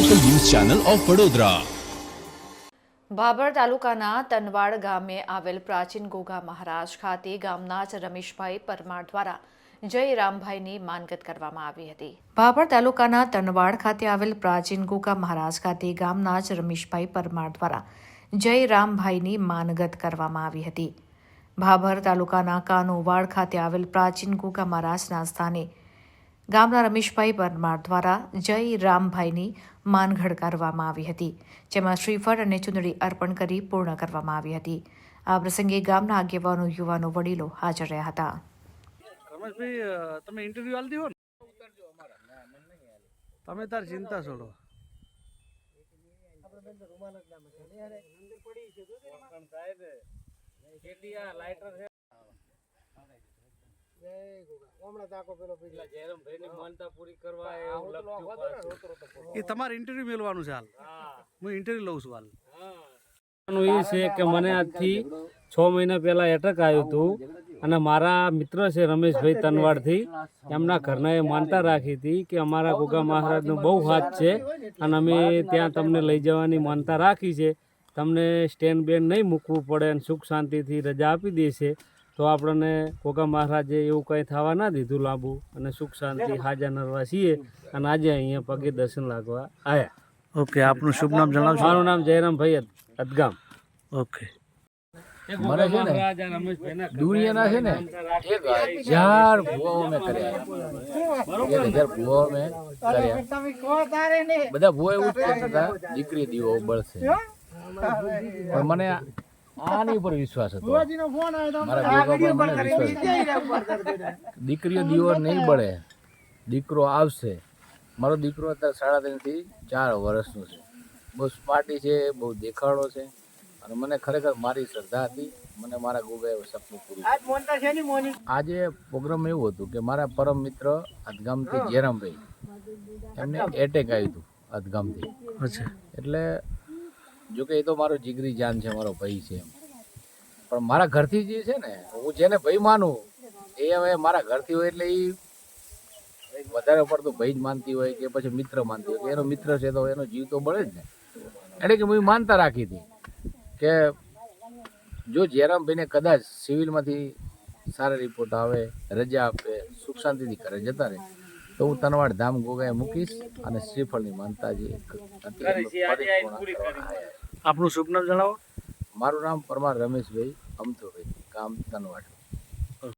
Channel of Vadodara Bhabhar તાલુકાના તનવાડ ગામે આવેલ પ્રાચીન ગોગા મહારાજ ખાતે ગામના જ રમેશભાઈ પરમાર દ્વારા જય રામભાઈની માનગત કરવામાં આવી હતી. ભાભર તાલુકાના તનવાડ ખાતે આવેલ પ્રાચીન ગોગા મહારાજ ખાતે ગામના જ રમેશભાઈ પરમાર દ્વારા જય રામભાઈની માનગત કરવામાં આવી હતી. ભાભર તાલુકાના કાનોવાડ ખાતે આવેલ પ્રાચીન ગોગા મહારાજના સ્થાને ગામના રમેશભાઈ પરમાર દ્વારા જય રામભાઈની માનગઢ કરવામાં આવી હતી, જેમાં શ્રીફળ અને ચુંદડી અર્પણ કરી પૂર્ણ કરવામાં આવી હતી. આ પ્રસંગે ગામના આગેવાનો, યુવાનો, વડીલો હાજર રહ્યા હતા. રમેશભાઈ તમે ઇન્ટરવ્યુ આલી દીધો તમે તાર ચિંતા છોડો. એ તમારે ઇન્ટરવ્યુ મેળવાનું છે હાલ. હું. ઇન્ટરવ્યુ લઉં છું હાલ. નું એ છે કે મને આજથી છ મહિના પહેલા એટક આવ્યું હતું. અને મારા મિત્ર છે રમેશભાઈ તનવાડથી એમના ઘરના એ માનતા રાખી હતી કે અમારા ગોગા મહારાજનો બહુ હાથ છે અને અમે ત્યાં તમને લઈ જવાની માનતા રાખી છે. તમને સ્ટેન્ડ બેન્ડ નહીં મૂકવું પડે અને સુખ શાંતિથી રજા આપી દેશે તો આપણને કોકા મહારાજે એવું કંઈ થવા ના દીધું લાંબુ અને સુખ શાંતિ હાજા નરવા છીએ અને આજે અહીંયા પગે દર્શન લાગવા આવ્યા ઓકે આપનું શુભ નામ જણાવશો? મારું નામ જયરામ ભાઈ અદગામ. ઓકે. મને છે ને દુનિયાના છે ને એક હજાર ભૂવાઓ મેં કર્યા. એક હજાર ભૂવાઓ મેં કર્યા. બધા ભૂવા એવું જ કહેતા હતા દીકરી દીવો બળશે પણ મને આની ઉપર વિશ્વાસ હતો. મારા ગોગા મને વિશ્વાસ હતો. દીકરીઓ દીવો નહીં બળે. દીકરો આવશે. મારો દીકરો અત્યારે સાડા ત્રણથી ચાર વર્ષનો છે. બહુ સ્માર્ટી છે બહુ દેખાડો છે. અને મને ખરેખર મારી શ્રદ્ધા હતી. મને મારા ગોગાએ સપનું પૂરું આજે પ્રોગ્રામ એવું હતું કે મારા પરમ મિત્ર અધગામથી જેરામભાઈ એમને એટેક આવ્યું હતું અધગામથી. અચ્છા. એટલે જો કે એ તો મારો જીગરી જાન છે મારો ભાઈ છે પણ મારા ઘરથી જે છે ને હું જેને ભાઈ માનું એ હવે મારા ઘરથી હોય એટલે એ વધારે પડતું ભાઈ જ માનતી હોય કે પછી મિત્ર માનતી હોય કે એનો મિત્ર છે તો એનો જીવ તો બળે જ ને. એટલે કે હું માનતા રાખી હતી કે જો જયરામભાઈને કદાચ સિવિલમાંથી સારા રિપોર્ટ આવે રજા આપે સુખ શાંતિથી ઘરે જતા રહે તો હું તનવાડ ધામ ગોગાએ મૂકીશ અને શ્રીફળની માનતા આપનું શુભ નામ જણાવો. મારું નામ પરમાર રમેશભાઈ અમથુભાઈ ગામ તનવાડ.